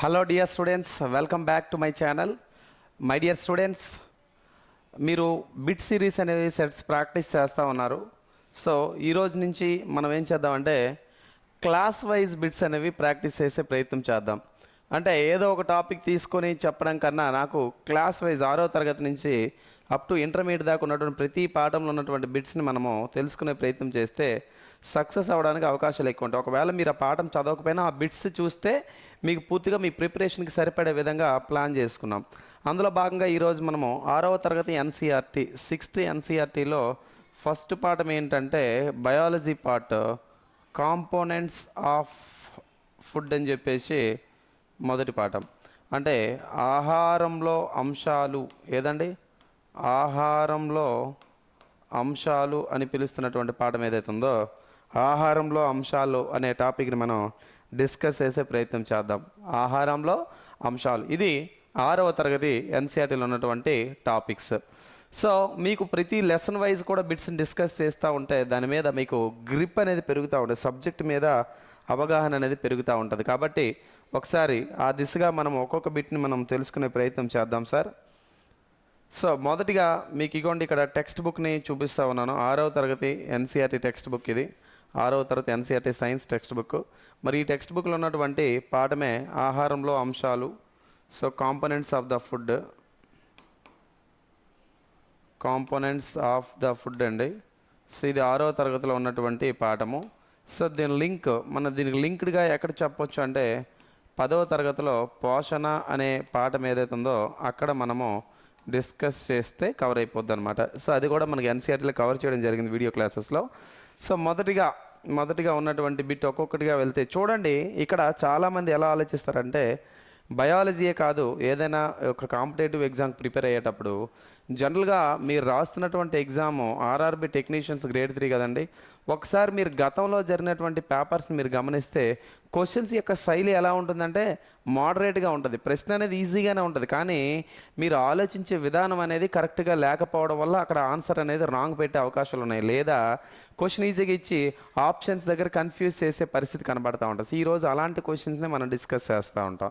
Hello dear students welcome back to my channel my dear students మీరు bit series అనేవి sets practice చేస్తూ ఉన్నారు. So ఈ రోజు నుంచి మనం ఏం చేద్దామంటే క్లాస్ వైజ్ బిట్స్ అనేవి ప్రాక్టీస్ చేసే ప్రయత్నం చేద్దాం. అంటే ఏదో ఒక టాపిక్ తీసుకొని చెప్పడం కన్నా నాకు క్లాస్ వైజ్ ఆరో తరగతి నుంచి అప్ టు ఇంటర్మీడియట్ దాకా ఉన్నటువంటి ప్రతి పాఠంలో ఉన్నటువంటి బిట్స్ని మనము తెలుసుకునే ప్రయత్నం చేస్తే సక్సెస్ అవ్వడానికి అవకాశాలు ఎక్కువ ఉంటాయి. ఒకవేళ మీరు ఆ పాఠం చదవకపోయినా ఆ బిట్స్ చూస్తే మీకు పూర్తిగా మీ ప్రిపరేషన్కి సరిపడే విధంగా ప్లాన్ చేసుకున్నాం. అందులో భాగంగా ఈరోజు మనము ఆరవ తరగతి ఎన్సీఆర్టీ సిక్స్త్ ఎన్సీఆర్టీలో ఫస్ట్ పాఠం ఏంటంటే biology part components of food అని చెప్పేసి మొదటి పాఠం. అంటే ఆహారంలో అంశాలు ఏదండి? ఆహారంలో అంశాలు అని పిలుస్తున్నటువంటి పాఠం ఏదైతే ఉందో ఆహారంలో అంశాలు అనే టాపిక్ని మనం డిస్కస్ చేసే ప్రయత్నం చేద్దాం. ఆహారంలో అంశాలు. ఇది ఆరవ తరగతి ఎన్సీఆర్టీలో ఉన్నటువంటి టాపిక్స్. సో మీకు ప్రతి లెసన్ వైజ్ కూడా బిట్స్ని డిస్కస్ చేస్తూ ఉంటే దాని మీద మీకు గ్రిప్ అనేది పెరుగుతూ ఉంటుంది. సబ్జెక్ట్ మీద అవగాహన అనేది పెరుగుతూ ఉంటుంది. కాబట్టి ఒకసారి ఆ దిశగా మనం ఒక్కొక్క బిట్ని మనం తెలుసుకునే ప్రయత్నం చేద్దాం సార్. సో మొదటిగా మీకు ఇగోండి ఇక్కడ టెక్స్ట్ బుక్ని చూపిస్తా ఉన్నాను. ఆరవ తరగతి ఎన్సీఆర్టీ టెక్స్ట్ బుక్ ఇది. ఆరవ తరగతి ఎన్సీఆర్టీ సైన్స్ టెక్స్ట్ బుక్ మరి ఈ టెక్స్ట్ బుక్లో ఉన్నటువంటి పాఠమే ఆహారంలో అంశాలు. So components of the food. Components of the food అండి. సో ఇది ఆరో తరగతిలో ఉన్నటువంటి పాఠము. సో దీని లింక్ మన దీనికి లింక్డ్గా ఎక్కడ చెప్పొచ్చు అంటే పదవ తరగతిలో పోషణ అనే పాఠం ఏదైతే ఉందో అక్కడ మనము డిస్కస్ చేస్తే కవర్ అయిపోద్ది అనమాట సో అది కూడా మనకి ఎన్సీఆర్టీలో కవర్ చేయడం జరిగింది వీడియో క్లాసెస్లో. సో మొదటిగా మొదటిగా ఉన్నటువంటి బిట్ ఒక్కొక్కటిగా వెళ్తే చూడండి ఇక్కడ చాలామంది ఎలా ఆలోచిస్తారంటే బయాలజీయే కాదు ఏదైనా ఒక కాంపిటేటివ్ ఎగ్జామ్ ప్రిపేర్ అయ్యేటప్పుడు జనరల్గా మీరు రాస్తున్నటువంటి exam RRB technicians grade three కదండి ఒకసారి మీరు గతంలో జరిగినటువంటి పేపర్స్ మీరు గమనిస్తే క్వశ్చన్స్ యొక్క శైలి ఎలా ఉంటుందంటే మోడరేట్గా ఉంటుంది. ప్రశ్న అనేది ఈజీగానే ఉంటుంది. కానీ మీరు ఆలోచించే విధానం అనేది కరెక్ట్గా లేకపోవడం వల్ల అక్కడ ఆన్సర్ అనేది రాంగ్ పెట్టే అవకాశాలు ఉన్నాయి. లేదా క్వశ్చన్ ఈజీగా ఇచ్చి ఆప్షన్స్ దగ్గర కన్ఫ్యూజ్ చేసే పరిస్థితి కనబడతా ఉంటుంది. ఈరోజు అలాంటి క్వశ్చన్స్ని మనం డిస్కస్ చేస్తూ ఉంటాం.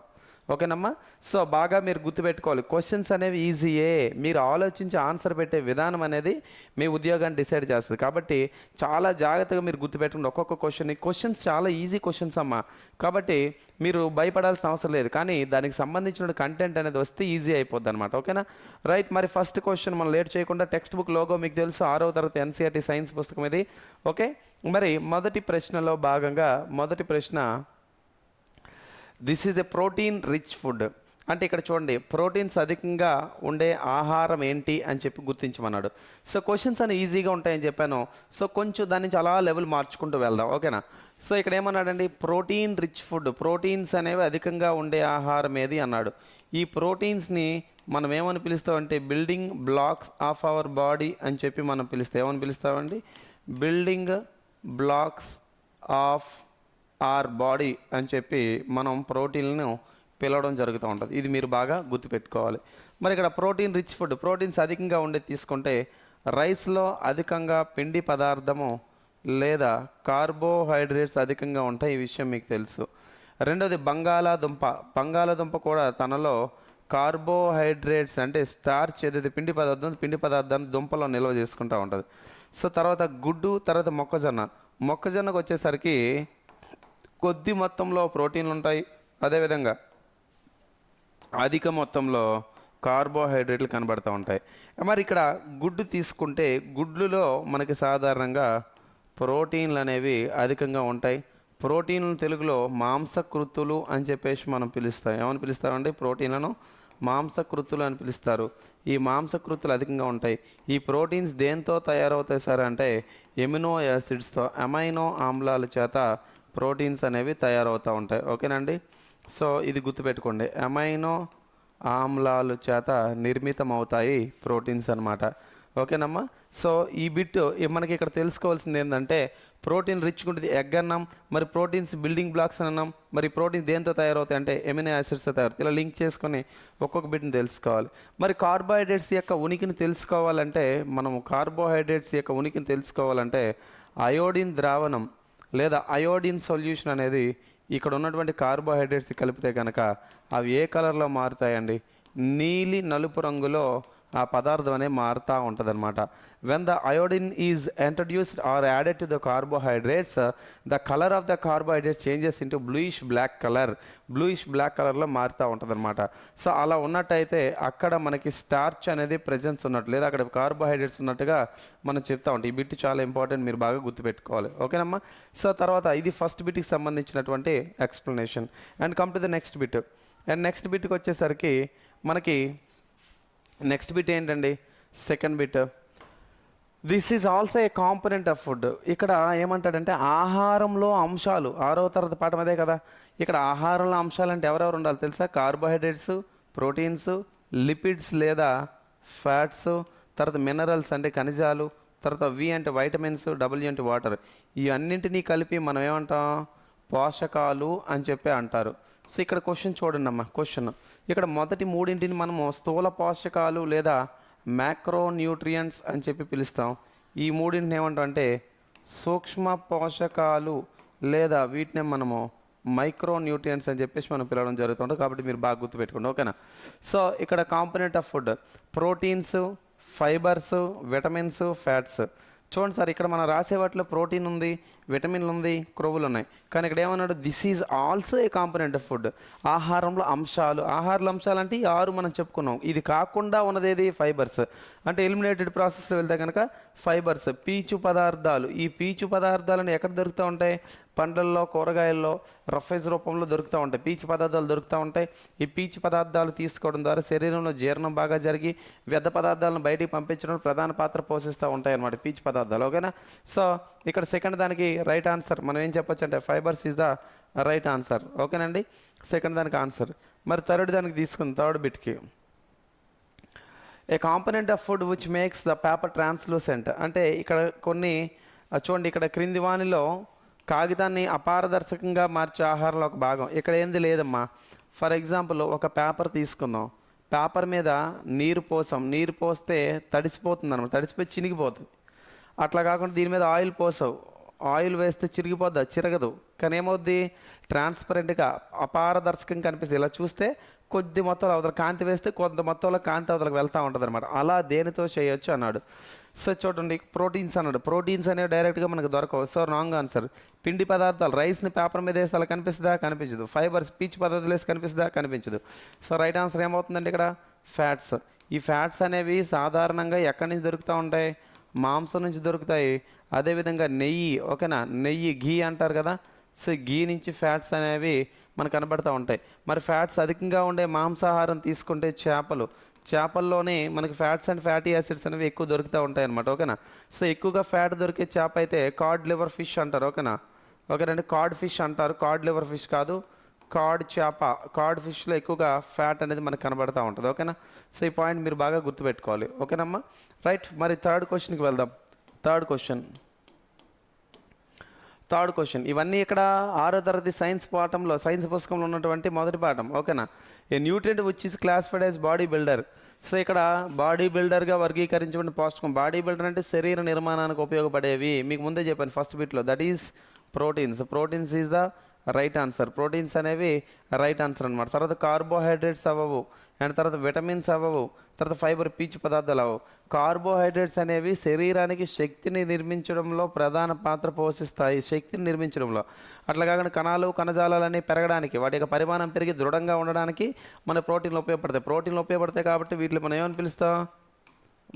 ఓకేనమ్మా? సో బాగా మీరు గుర్తుపెట్టుకోవాలి. క్వశ్చన్స్ అనేవి ఈజీయే మీరు ఆలోచించి ఆన్సర్ పెట్టే విధానం అనేది మీ ఉద్యోగాన్ని డిసైడ్ చేస్తుంది. కాబట్టి చాలా జాగ్రత్తగా మీరు గుర్తుపెట్టుకోండి ఒక్కొక్క క్వశ్చన్ క్వశ్చన్స్ చాలా ఈజీ క్వశ్చన్స్ అమ్మా. కాబట్టి మీరు భయపడాల్సిన అవసరం లేదు. కానీ దానికి సంబంధించిన కంటెంట్ అనేది వస్తే ఈజీ అయిపోద్ది అనమాట ఓకేనా? రైట్ మరి ఫస్ట్ క్వశ్చన్ మనం లేట్ చేయకుండా టెక్స్ట్ బుక్ లోగో మీకు తెలుసు. ఆరో తరగతి ఎన్సీఆర్టీ సైన్స్ పుస్తకం ఇది. ఓకే? మరి మొదటి ప్రశ్నలో భాగంగా మొదటి ప్రశ్న this is a protein rich food అంటే ఇక్కడ చూడండి ప్రోటీన్స్ అధికంగా ఉండే ఆహారం ఏంటి అని చెప్పి గుర్తించమన్నాడు. సో క్వశ్చన్స్ అని ఈజీగా ఉంటాయని చెప్పాను. సో కొంచెం దాని నుంచి అలా లెవెల్ మార్చుకుంటూ వెళ్దాం. ఓకేనా సో ఇక్కడ ఏమన్నాడండి? ప్రోటీన్ రిచ్ ఫుడ్ ప్రోటీన్స్ అనేవి అధికంగా ఉండే ఆహారం ఏది? అన్నాడు. ఈ ప్రోటీన్స్ని మనం ఏమని పిలుస్తామంటే building blocks of our body అని చెప్పి మనం పిలుస్తాం ఏమని పిలుస్తామండి? Building blocks of our body అని చెప్పి మనం ప్రోటీన్లను పిలవడం జరుగుతూ ఉంటుంది. ఇది మీరు బాగా గుర్తుపెట్టుకోవాలి. మరి ఇక్కడ ప్రోటీన్ రిచ్ ఫుడ్ ప్రోటీన్స్ అధికంగా ఉండే తీసుకుంటే రైస్లో అధికంగా పిండి పదార్థము లేదా కార్బోహైడ్రేట్స్ అధికంగా ఉంటాయి ఈ విషయం మీకు తెలుసు. రెండోది బంగాళాదుంప. బంగాళాదుంప కూడా తనలో కార్బోహైడ్రేట్స్ అంటే స్టార్చ్ ఏదైతే పిండి పదార్థం పిండి పదార్థాన్ని దుంపలో నిల్వ చేసుకుంటూ ఉంటుంది. సో తర్వాత గుడ్డు తర్వాత మొక్కజొన్న. మొక్కజొన్నకు వచ్చేసరికి కొద్ది మొత్తంలో ప్రోటీన్లు ఉంటాయి. అదేవిధంగా అధిక మొత్తంలో కార్బోహైడ్రేట్లు కనబడుతూ ఉంటాయి. మరి ఇక్కడ గుడ్డు తీసుకుంటే గుడ్లులో మనకి సాధారణంగా ప్రోటీన్లు అనేవి అధికంగా ఉంటాయి. ప్రోటీన్లు తెలుగులో మాంసకృతులు అని చెప్పేసి మనం పిలుస్తాం. ఏమని పిలుస్తామంటే ప్రోటీన్లను మాంసకృతులు అని పిలుస్తారు. ఈ మాంసకృతులు అధికంగా ఉంటాయి. ఈ ప్రోటీన్స్ దేంతో తయారవుతాయి సార్ అంటే ఎమినో యాసిడ్స్తో అమైనో ఆమ్లాల చేత ప్రోటీన్స్ అనేవి తయారవుతూ ఉంటాయి. ఓకేనండి? సో ఇది గుర్తుపెట్టుకోండి. అమైనో ఆమ్లాలు చేత నిర్మితం అవుతాయి ప్రోటీన్స్ అనమాట ఓకేనమ్మా? సో ఈ బిట్ మనకి ఇక్కడ తెలుసుకోవాల్సింది ఏంటంటే ప్రోటీన్ రిచ్ ఉంటుంది. ఎగ్ అన్నాం మరి ప్రోటీన్స్ బిల్డింగ్ బ్లాక్స్ అని అన్నాం మరి ప్రోటీన్ దేంతో తయారవుతాయి అంటే ఎమినో యాసిడ్స్తో తయారవుతాయి. ఇలా లింక్ చేసుకొని ఒక్కొక్క బిట్ని తెలుసుకోవాలి. మరి కార్బోహైడ్రేట్స్ యొక్క ఉనికిని తెలుసుకోవాలంటే మనం కార్బోహైడ్రేట్స్ యొక్క ఉనికిని తెలుసుకోవాలంటే అయోడిన్ ద్రావణం లేదా అయోడిన్ సొల్యూషన్ అనేది ఇక్కడ ఉన్నటువంటి కార్బోహైడ్రేట్స్ కలిపితే కనుక అవి ఏ కలర్లో మారుతాయండి? నీలి నలుపు రంగులో ఆ పదార్థం అనేది మారుతూ ఉంటుంది అనమాట when the iodine is introduced or added to the carbohydrates the colour of the carbohydrates changes into bluish black colour bluish black కలర్లో మారుతూ ఉంటుంది అనమాట సో అలా ఉన్నట్టయితే అక్కడ మనకి స్టార్చ్ అనేది ప్రెజెన్స్ ఉన్నట్టు లేదా అక్కడ కార్బోహైడ్రేట్స్ ఉన్నట్టుగా మనం చెప్తా ఉంటాం. ఈ బిట్ చాలా ఇంపార్టెంట్ మీరు బాగా గుర్తుపెట్టుకోవాలి. ఓకేనమ్మా? సో తర్వాత ఇది ఫస్ట్ బిట్కి సంబంధించినటువంటి explanation and come to the next bit and next బిట్కి వచ్చేసరికి మనకి నెక్స్ట్ బిట్ ఏంటండి? Second bit this is also a component of food ఇక్కడ ఏమంటాడంటే ఆహారంలో అంశాలు. ఆరో తరగతి పాఠం అదే కదా? ఇక్కడ ఆహారంలో అంశాలు అంటే ఎవరెవరు ఉండాలి తెలుసా? కార్బోహైడ్రేట్స్ ప్రోటీన్స్ లిపిడ్స్ లేదా ఫ్యాట్స్ తర్వాత మినరల్స్ అంటే ఖనిజాలు తర్వాత వి అంటే వైటమిన్స్ డబ్ల్యూ అంటే వాటర్ ఇవన్నింటినీ కలిపి మనం ఏమంటాం? పోషకాలు అని చెప్పి అంటారు. సో ఇక్కడ క్వశ్చన్ చూడండి అమ్మ క్వశ్చన్ ఇక్కడ మొదటి మూడింటిని మనము స్థూల పోషకాలు లేదా మ్యాక్రో న్యూట్రియంట్స్ అని చెప్పి పిలుస్తాం. ఈ మూడింటిని ఏమంటాం అంటే సూక్ష్మ పోషకాలు లేదా వీటిని మనము మైక్రో న్యూట్రియంట్స్ అని చెప్పేసి మనం పిలవడం జరుగుతుంది కాబట్టి మీరు బాగా గుర్తుపెట్టుకోండి ఓకేనా? సో ఇక్కడ component of food proteins fibres vitamins fats చూడండి సార్ ఇక్కడ మనం రాసే వాటిలో ప్రోటీన్ ఉంది విటమిన్లు ఉంది క్రొవ్వులు ఉన్నాయి. కానీ ఇక్కడ ఏమన్నాడు? This is also a component of food ఆహారంలో అంశాలు. ఆహారంలో అంశాలు అంటే ఈ ఆరు మనం చెప్పుకున్నాం. ఇది కాకుండా ఉన్నది ఏది? ఫైబర్స్ అంటే ఎలిమినేటెడ్ ప్రాసెస్లో వెళ్తే కనుక ఫైబర్స్ పీచు పదార్థాలు. ఈ పీచు పదార్థాలను ఎక్కడ దొరుకుతూ ఉంటాయి? పండ్లల్లో కూరగాయల్లో రఫేజ్ రూపంలో దొరుకుతూ ఉంటాయి. పీచు పదార్థాలు దొరుకుతూ ఉంటాయి. ఈ పీచు పదార్థాలు తీసుకోవడం ద్వారా శరీరంలో జీర్ణం బాగా జరిగి వ్యర్థ పదార్థాలను బయటికి పంపించడం ప్రధాన పాత్ర పోషిస్తూ ఉంటాయి అన్నమాట పీచు పదార్థాలు. ఓకేనా? సో ఇక్కడ సెకండ్ దానికి రైట్ ఆన్సర్ మనం ఏం చెప్పొచ్చు అంటే fibres is the right answer ఓకేనండి? సెకండ్ దానికి ఆన్సర్ మరి థర్డ్ దానికి తీసుకుంది. Third బిట్కి a component of food which makes the paper translucent అంటే ఇక్కడ కొన్ని చూడండి ఇక్కడ క్రింది వాణిలో కాగితాన్ని అపారదర్శకంగా మార్చే ఆహారంలో ఒక భాగం. ఇక్కడ ఏంది లేదమ్మా? ఫర్ ఎగ్జాంపుల్ ఒక పేపర్ తీసుకుందాం. పేపర్ మీద నీరు పోసాం. నీరు పోస్తే తడిసిపోతుంది అనమాట తడిసిపోయి చినిగిపోతుంది. అట్లా కాకుండా దీని మీద ఆయిల్ పోసావు. ఆయిల్ వేస్తే చిరిగిపోద్దా చిరగదు. కానీ ఏమవుద్ది? ట్రాన్స్పరెంట్గా అపారదర్శకంగా కనిపిస్తుంది. ఇలా చూస్తే కొద్ది మొత్తంలో అవతల కాంతి వేస్తే కొంత మొత్తంలో కాంతి అవతలకు వెళ్తూ ఉంటుంది అనమాట అలా దేనితో చేయొచ్చు అన్నాడు. సో చూడండి ప్రోటీన్స్ అన్నాడు. ప్రోటీన్స్ అనేవి డైరెక్ట్గా మనకు దొరకవు. So wrong answer. పిండి పదార్థాలు రైస్ని పేపర్ మీద వేస్తే అలా కనిపిస్తుందా? కనిపించదు. ఫైబర్స్ పీచ్ పదార్థాలు వేసి కనిపిస్తుందా? కనిపించదు. సో రైట్ ఆన్సర్ ఏమవుతుందండి ఇక్కడ? ఫ్యాట్స్. ఈ ఫ్యాట్స్ అనేవి సాధారణంగా ఎక్కడి నుంచి దొరుకుతూ ఉంటాయి? మాంసం నుంచి దొరుకుతాయి. అదేవిధంగా నెయ్యి ఓకేనా? నెయ్యి ఘీ అంటారు కదా? సో ఘీ నుంచి ఫ్యాట్స్ అనేవి మనకు కనబడుతూ ఉంటాయి. మరి ఫ్యాట్స్ అధికంగా ఉండే మాంసాహారం తీసుకుంటే చేపలు. చేపల్లోనే మనకి ఫ్యాట్స్ అండ్ ఫ్యాటీ యాసిడ్స్ అనేవి ఎక్కువ దొరుకుతూ ఉంటాయి అనమాట ఓకేనా? సో ఎక్కువగా ఫ్యాట్ దొరికే చేప అయితే కార్డ్ లివర్ ఫిష్ అంటారు ఓకేనా? ఓకేనండి కార్డ్ ఫిష్ అంటారు. కార్డ్ లివర్ ఫిష్ కాదు. కార్డ్ చేప కార్డ్ ఫిష్లో ఎక్కువగా ఫ్యాట్ అనేది మనకు కనబడుతూ ఉంటుంది. ఓకేనా? సో ఈ పాయింట్ మీరు బాగా గుర్తుపెట్టుకోవాలి. ఓకేనమ్మా? రైట్ మరి థర్డ్ క్వశ్చన్కి వెళ్దాం. Third question. Third question. ఇవన్నీ ఇక్కడ ఆరో తరగతి సైన్స్ పాఠంలో సైన్స్ పుస్తకంలో ఉన్నటువంటి మొదటి పాఠం. ఓకేనా? A nutrient which is classified as body builder so ఇక్కడ బాడీ బిల్డర్గా వర్గీకరించబడిన పోషకం. బాడీ బిల్డర్ అంటే శరీర నిర్మాణానికి ఉపయోగపడేవి. మీకు ముందే చెప్పాను first బిట్లో. That is proteins proteins is the right answer. Proteins అనేవి రైట్ ఆన్సర్ అనమాట తర్వాత కార్బోహైడ్రేట్స్ అవ్వవు. అండ్ తర్వాత విటమిన్స్ అవ్వవు. తర్వాత ఫైబర్ పీచు పదార్థాలు అవ్వవు. కార్బోహైడ్రేట్స్ అనేవి శరీరానికి శక్తిని నిర్మించడంలో ప్రధాన పాత్ర పోషిస్తాయి. శక్తిని నిర్మించడంలో. అట్లా కాకుండా కణాలు కణజాలాలన్నీ పెరగడానికి వాటి యొక్క పరిమాణం పెరిగి దృఢంగా ఉండడానికి మన ప్రోటీన్లు ఉపయోగపడతాయి. ప్రోటీన్లు ఉపయోగపడతాయి కాబట్టి వీటిని మనం ఏమని పిలుస్తాం?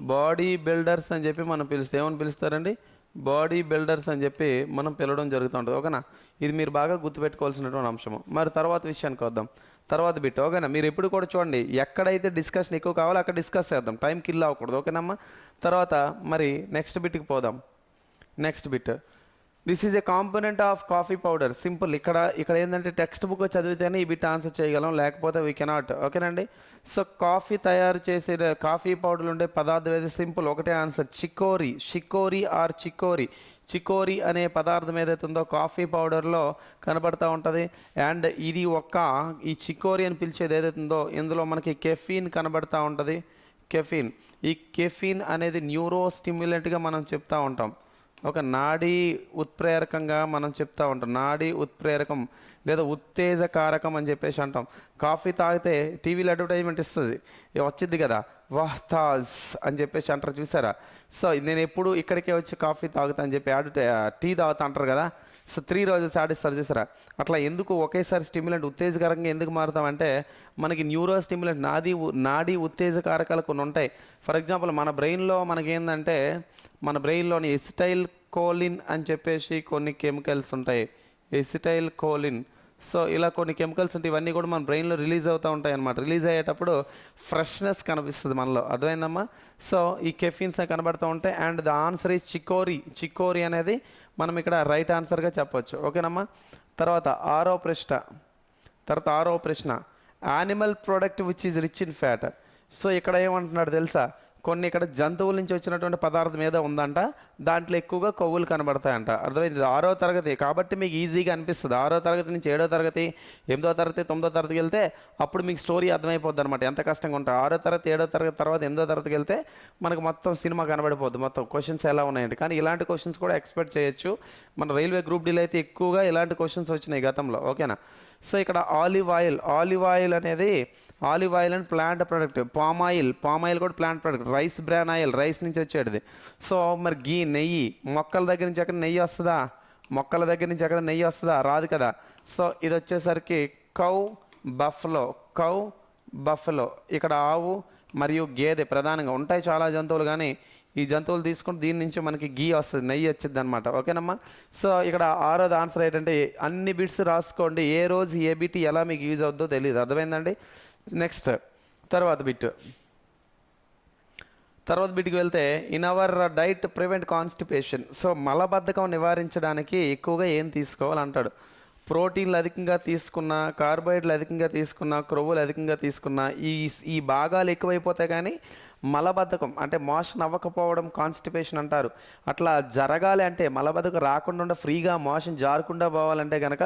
బాడీ బిల్డర్స్ అని చెప్పి మనం పిలుస్తాం. ఏమని పిలుస్తారండి? బాడీ బిల్డర్స్ అని చెప్పి మనం పిలవడం జరుగుతూ ఉంటుంది. ఓకేనా? ఇది మీరు బాగా గుర్తుపెట్టుకోవాల్సినటువంటి అంశము. మరి తర్వాత విషయానికి వద్దాం. తర్వాత బిట్ ఓకేనా? మీరు ఎప్పుడు కూడా చూడండి ఎక్కడైతే డిస్కషన్ ఎక్కువ కావాలో అక్కడ డిస్కస్ చేద్దాం. టైం కిల్ అవ్వకూడదు ఓకేనమ్మా? తర్వాత మరి నెక్స్ట్ బిట్కి పోదాం. Next bit this is a component of coffee powder simple ఇక్కడ ఇక్కడ ఏంటంటే టెక్స్ట్ బుక్ చదివితేనే ఈ బిట్ ఆన్సర్ చేయగలం. లేకపోతే వీ కెనాట్ ఓకేనండి? సో కాఫీ తయారు చేసే కాఫీ పౌడర్ ఉండే పదార్థం ఏది? సింపుల్ ఒకటే answer chicory chicory or chicory chicory అనే పదార్థం ఏదైతే ఉందో కాఫీ పౌడర్లో కనబడుతూ ఉంటుంది. అండ్ ఇది ఒక్క ఈ చికోరి అని పిలిచేది ఏదైతే ఉందో ఇందులో మనకి కెఫీన్ కనబడతా ఉంటుంది. కెఫీన్ ఈ కెఫీన్ అనేది న్యూరో స్టిమ్యులెంట్గా మనం చెప్తా ఉంటాం. ఒక నాడీ ఉత్ప్రేరకంగా మనం చెప్తా ఉంటాం. నాడీ ఉత్ప్రేరకం లేదా ఉత్తేజకారకం అని చెప్పేసి అంటాం. కాఫీ తాగితే టీవీలో అడ్వర్టైజ్మెంట్ ఇస్తుంది. వచ్చింది కదా? వాహ్ తాజ్ అని చెప్పేసి అంటారు. చూసారా? సో నేను ఎప్పుడు ఇక్కడికే వచ్చి కాఫీ తాగుతా అని చెప్పి అడ్వర్టై టీ తాగుతా అంటారు కదా? త్రీ రోజెస్ ఆడిస్తారు చూసారా అట్లా ఎందుకు ఒకేసారి స్టిమ్యులెంట్ ఉత్తేజకరంగా ఎందుకు మారుతామంటే మనకి న్యూరో స్టిమ్యులెంట్ నాది ఉ- నాడీ ఉత్తేజకారకాలు కొన్ని ఉంటాయి. ఫర్ ఎగ్జాంపుల్ మన బ్రెయిన్లో మనకేందంటే మన బ్రెయిన్లోని ఎసిటైల్ కోలిన్ అని చెప్పేసి కొన్ని కెమికల్స్ ఉంటాయి. ఎసిటైల్ కోలిన్ సో ఇలా కొన్ని కెమికల్స్ ఉంటాయి ఇవన్నీ కూడా మన బ్రెయిన్లో రిలీజ్ అవుతూ ఉంటాయి అనమాట రిలీజ్ అయ్యేటప్పుడు ఫ్రెష్నెస్ కనిపిస్తుంది మనలో. అర్థమైందమ్మా? సో ఈ కెఫిన్స్ కనబడుతూ ఉంటాయి అండ్ ద ఆన్సర్ ఈ చికోరి. చికోరి అనేది మనం ఇక్కడ రైట్ ఆన్సర్గా చెప్పొచ్చు. ఓకేనమ్మా? తర్వాత ఆరో ప్రశ్న. తర్వాత ఆరో ప్రశ్న. Animal product which is rich in fat. So ఇక్కడ ఏమంటున్నాడు తెలుసా? కొన్ని ఇక్కడ జంతువుల నుంచి వచ్చినటువంటి పదార్థం ఏదో ఉందంట దాంట్లో ఎక్కువగా కొవ్వులు కనబడతాయంట. అర్థమైంది? ఆరో తరగతి. కాబట్టి మీకు ఈజీగా అనిపిస్తుంది. ఆరో తరగతి నుంచి ఏడో తరగతి ఎనిమిదో తరగతి తొమ్మిదో తరగతికి వెళ్తే అప్పుడు మీకు స్టోరీ అర్థమైపోద్ది అనమాట ఎంత కష్టంగా ఉంటుంది ఆరో తరగతి ఏడో తరగతి తర్వాత ఎనిమిదో తరగతికి వెళ్తే మనకు మొత్తం సినిమా కనబడిపోద్ది. మొత్తం క్వశ్చన్స్ ఎలా ఉన్నాయండి కానీ ఇలాంటి క్వశ్చన్స్ కూడా ఎక్స్పెక్ట్ చేయొచ్చు. మన రైల్వే గ్రూప్ డీలో అయితే ఎక్కువగా ఇలాంటి క్వశ్చన్స్ వచ్చినాయి గతంలో. ఓకేనా సో ఇక్కడ ఆలివ్ ఆయిల్ ఆలివ్ ఆయిల్ అనేది olive oil and plant product palm oil palm oil కూడా plant product rice bran oil rice నుంచి వచ్చేది సో మరి గీ నెయ్యి మొక్కల దగ్గర నుంచి ఎక్కడ నెయ్యి వస్తుందా? మొక్కల దగ్గర నుంచి ఎక్కడ నెయ్యి వస్తుందా? రాదు కదా. సో ఇది వచ్చేసరికి కౌ బఫ్లో కౌ బఫ్లో ఇక్కడ ఆవు మరియు గేదె ప్రధానంగా ఉంటాయి చాలా జంతువులు కానీ ఈ జంతువులు తీసుకుంటే దీని నుంచి మనకి గీ వస్తుంది నెయ్యి వచ్చింది అనమాట ఓకేనమ్మా? సో ఇక్కడ ఆరోది ఆన్సర్ ఏంటంటే అన్ని బిట్స్ రాసుకోండి. ఏ రోజు ఏ బిట్ ఎలా మీకు యూజ్ అవుద్దో తెలియదు అర్థమైందండి? నెక్స్ట్ తర్వాత బిట్. తర్వాత బిట్కి వెళ్తే in our diet prevent constipation so మలబద్ధకం నివారించడానికి ఎక్కువగా ఏం తీసుకోవాలంటాడు? ప్రోటీన్లు అధికంగా తీసుకున్న కార్బోహైడ్రేట్లు అధికంగా తీసుకున్న క్రొవ్వులు అధికంగా తీసుకున్న ఈ ఈ భాగాలు ఎక్కువైపోతాయి కానీ మలబద్ధకం అంటే మోషన్ అవ్వకపోవడం కాన్స్టిపేషన్ అంటారు. అట్లా జరగాలి అంటే మలబద్ధకం రాకుండా ఫ్రీగా మోషన్ జారకుండా పోవాలంటే కనుక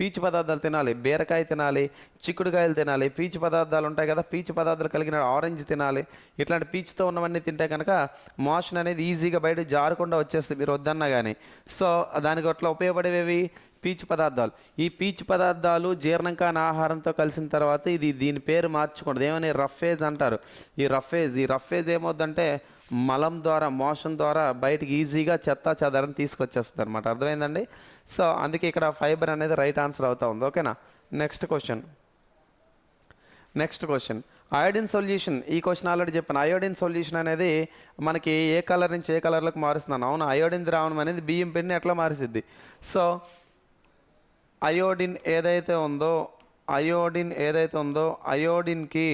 పీచు పదార్థాలు తినాలి బీరకాయ తినాలి చిక్కుడుకాయలు తినాలి పీచు పదార్థాలు ఉంటాయి కదా పీచు పదార్థాలు కలిగిన ఆరెంజ్ తినాలి. ఇట్లాంటి పీచుతో ఉన్నవన్నీ తింటే కనుక మోషన్ అనేది ఈజీగా బయట జారకుండా వచ్చేస్తుంది మీరు వద్దన్నా కానీ సో దానికి అట్లా ఉపయోగపడేవి పీచు పదార్థాలు. ఈ పీచు పదార్థాలు జీర్ణం కాని ఆహారంతో కలిసిన తర్వాత ఇది దీని పేరు మార్చుకోండి. ఏమని రఫేజ్ అంటారు? ఈ రఫేజ్ ఈ రఫ్ రఫేజ్ ఏమవుద్దంటే మలం ద్వారా మోషన్ ద్వారా బయటికి ఈజీగా చెత్త చెదారం తీసుకొచ్చేస్తుంది అనమాట అర్థమైందండి? సో అందుకే ఇక్కడ ఫైబర్ అనేది రైట్ ఆన్సర్ అవుతా ఉంది. ఓకేనా? Next question. Next question. Iodine solution. ఈ క్వశ్చన్ ఆల్రెడీ చెప్పాను. అయోడిన్ సొల్యూషన్ అనేది మనకి ఏ కలర్ నుంచి ఏ కలర్లోకి మారుస్తున్నాను అవును? అయోడిన్ ద్రావణం అనేది బియ్యం పిండిని ఎట్లా మారుస్తుంది సో అయోడిన్ ఏదైతే ఉందో అయోడిన్ ఏదైతే ఉందో అయోడిన్కి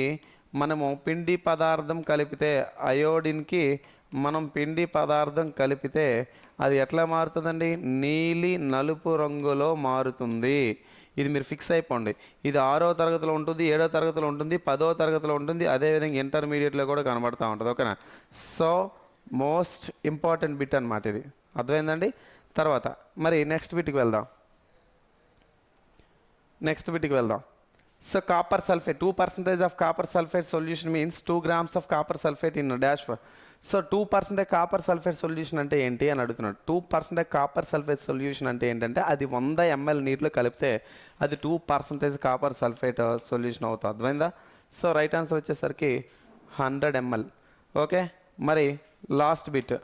మనము పిండి పదార్థం కలిపితే అయోడిన్కి మనం పిండి పదార్థం కలిపితే అది ఎట్లా మారుతుందండి? నీలి నలుపు రంగులో మారుతుంది. ఇది మీరు ఫిక్స్ అయిపోండి. ఇది ఆరో తరగతిలో ఉంటుంది ఏడో తరగతిలో ఉంటుంది పదో తరగతిలో ఉంటుంది అదేవిధంగా ఇంటర్మీడియట్లో కూడా కనబడుతూ ఉంటుంది. ఓకేనా? సో మోస్ట్ ఇంపార్టెంట్ బిట్ అనమాట ఇది. అర్థమైందండి? తర్వాత మరి నెక్స్ట్ బిట్కి వెళ్దాం. నెక్స్ట్ బిట్కి వెళ్దాం. So copper sulphate two percentage of copper sulphate solution means two grams of copper sulphate in dash so two percentage copper sulphate solution అంటే ఏంటి అని అడుగుతున్నాడు. Two percentage copper sulphate solution అంటే ఏంటంటే అది వంద ఎంఎల్ నీటిలో కలిపితే అది two percentage copper sulphate solution అవుతుంది. అర్థమైందా? సో రైట్ ఆన్సర్ వచ్చేసరికి హండ్రెడ్ ఎంఎల్ ఓకే మరి లాస్ట్ బిట్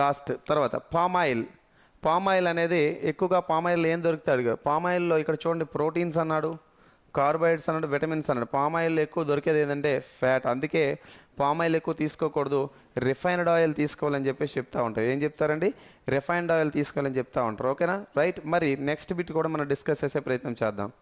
లాస్ట్ తర్వాత పామ్ ఆయిల్ పామ్ ఆయిల్ అనేది ఎక్కువగా పామ్ ఆయిల్ ఏం దొరుకుతాడు పామ్ ఆయిల్లో ఇక్కడ చూడండి ప్రోటీన్స్ అన్నాడు కార్బోహైడ్రేట్స్ అన్నాడు విటమిన్స్ అన్నాడు. పామ్ ఆయిల్ ఎక్కువ దొరికేది ఏంటంటే ఫ్యాట్. అందుకే పామ్ ఆయిల్ ఎక్కువ తీసుకోకూడదు రిఫైన్డ్ ఆయిల్ తీసుకోవాలని చెప్పేసి చెప్తా ఉంటారు. ఏం చెప్తారండి? రిఫైన్డ్ ఆయిల్ తీసుకోవాలని చెప్తా ఉంటారు. ఓకేనా? రైట్. మరి నెక్స్ట్ బిట్ కూడా మనం డిస్కస్ చేసే ప్రయత్నం చేద్దాం.